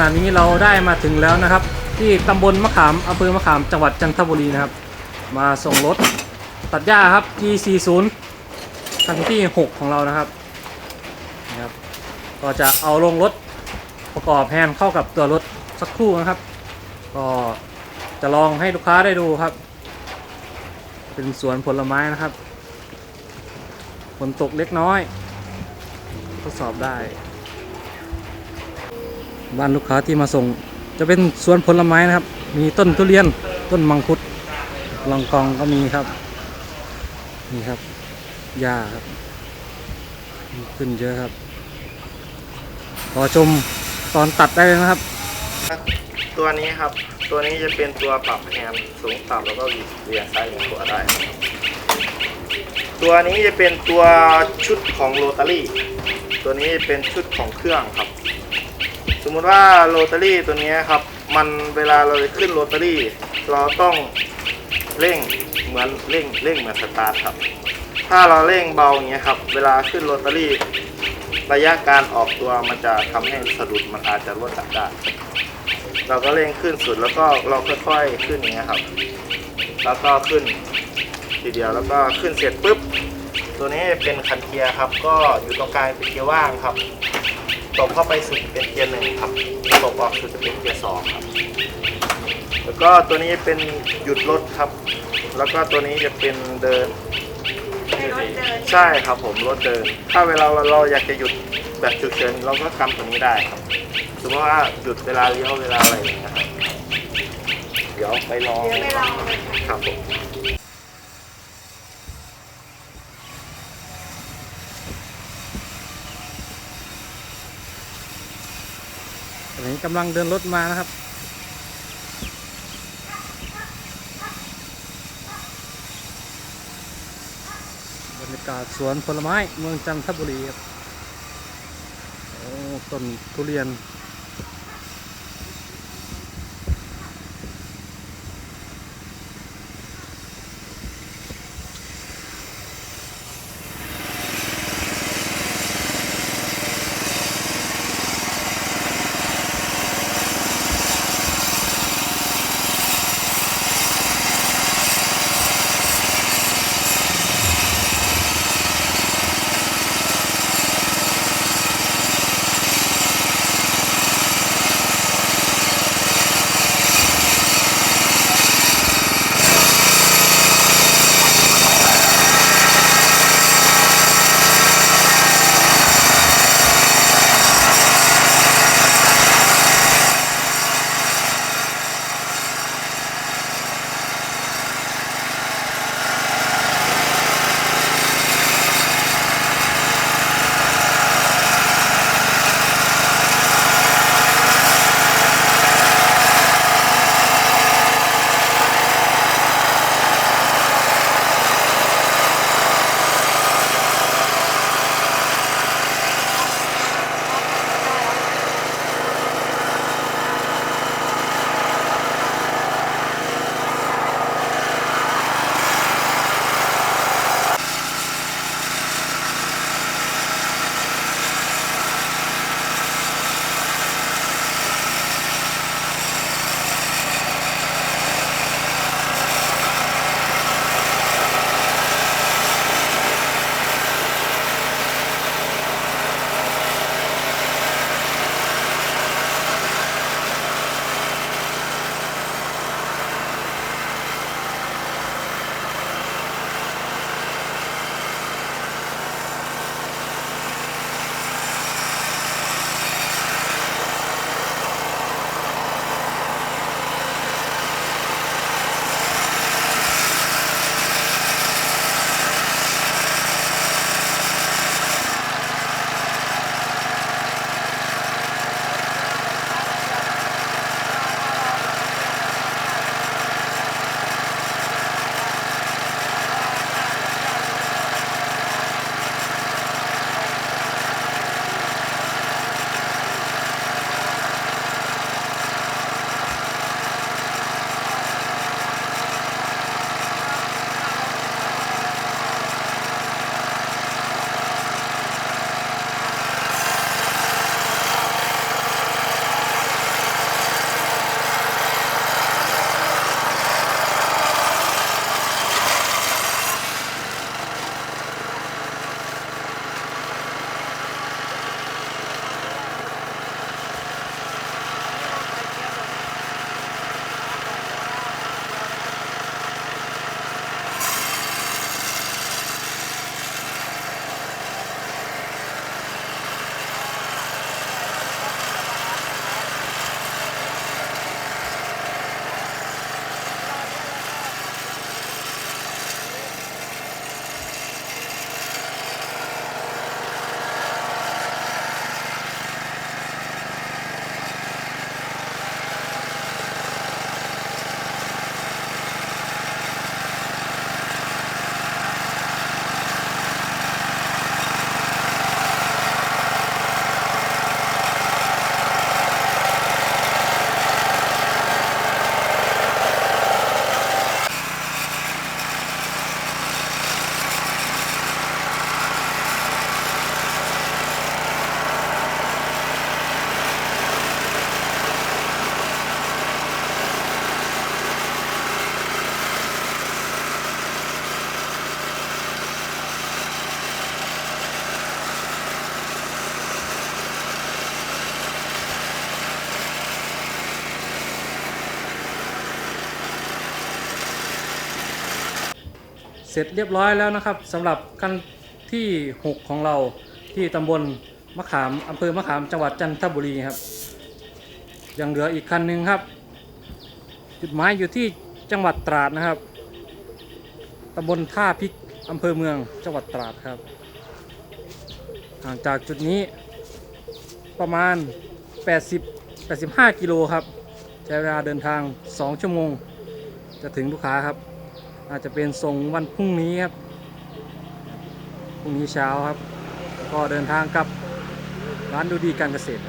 ณะนี้เราได้มาถึงแล้วนะครับ ที่ตำบลมะขามอำเภอมะขามจังหวัดจันทบุรีนะครับ มาส่งรถตัดหญ้าครับ G40 คันที่ 6 ของเรานะครับนะครับ ก็จะเอาลงรถประกอบแฮนด์เข้ากับตัวรถสักครู่นะครับ ก็จะลองให้ลูกค้าได้ดูครับ เป็นสวนผลไม้นะครับฝนตกเล็กน้อย ทดสอบได้ บ้านลูกค้าที่มาส่ง จะเป็นสวนผลไม้นะครับ มีต้นทุเรียนต้นมังคุดลองกองก็มีครับ นี่ครับหญ้าครับ ขึ้นเยอะครับรอชมตอนตัดได้เลยนะครับ ตัวนี้ครับ ตัวนี้จะเป็นตัวปรับแฮนสูงต่ำแล้วก็เหวี่ยงซ้ายเหวี่ยงขวาได้ตัวนี้จะเป็นตัวชุดของโรตารี่ ตัวนี้เป็นชุดของเครื่องครับ สมมุติว่าโรตารี่ตัวนี้ครับ มันเวลาเราจะขึ้นโรตารี่ เราต้องเร่งเหมือนเร่งเร่งเหมือนสตาร์ทครับ ถ้าเราเร่งเบาอย่างเงี้ยครับ เวลาขึ้นโรตารี่ ระยะการออกตัวมันจะทำให้สะดุดมันอาจจะลดจับได้เราก็เร่งขึ้นสุดแล้วก็เราค่อยๆขึ้นอย่างเงี้ยครับ แล้วก็ขึ้นทีเดียวแล้วก็ขึ้นเสร็จปุ๊บ ตัวนี้เป็นคันเกียร์ครับ ก็อยู่ตรงกลางเป็นเกียร์ว่างครับ ตกเข้าไปสุดเป็นเกียร์หนึ่งครับตกออกสุดจะเป็นเกียร์สองครับ แล้วก็ตัวนี้เป็นหยุดรถครับ แล้วก็ตัวนี้จะเป็นเดินใช่ครับผมรถเดิน ถ้าเวลาเราเราอยากจะหยุดแบบฉุกเฉินเราก็กำตัวนี้ได้ครับสมมติว่าหยุดเวลาเลี้ยวเวลาอะไรอย่างเงี้ยครับ เดี๋ยวไปลองเดี๋ยวไปลองเลยค่ะ ครับผม นนี้กำลังเดินรถมานะครับ บรรยากาศสวนผลไม้เมืองจันทบุรีครับโอ้ต้นทุเรียน สร็จเรียบร้อยแล้วนะครับสำหรับคันที่ 6 ของเราที่ตำบลมะขามอำเภอมะขามจังหวัดจันทบุรีครับ ยังเหลืออีกคันหนึ่งครับ จุดหมายอยู่ที่จังหวัดตราดนะครับตำบลท่าพิกอำเภอเมืองจังหวัดตราดครับห่างจากจุดนี้ประมาณ 80 85 กิโลครับใช้เวลาเดินทาง 2 ชั่วโมง จะถึงลูกค้าครับ อาจจะเป็นส่งวันพรุ่งนี้ครับพรุ่งนี้เช้าครับ ก็เดินทางกลับร้านดูดีการเกษตร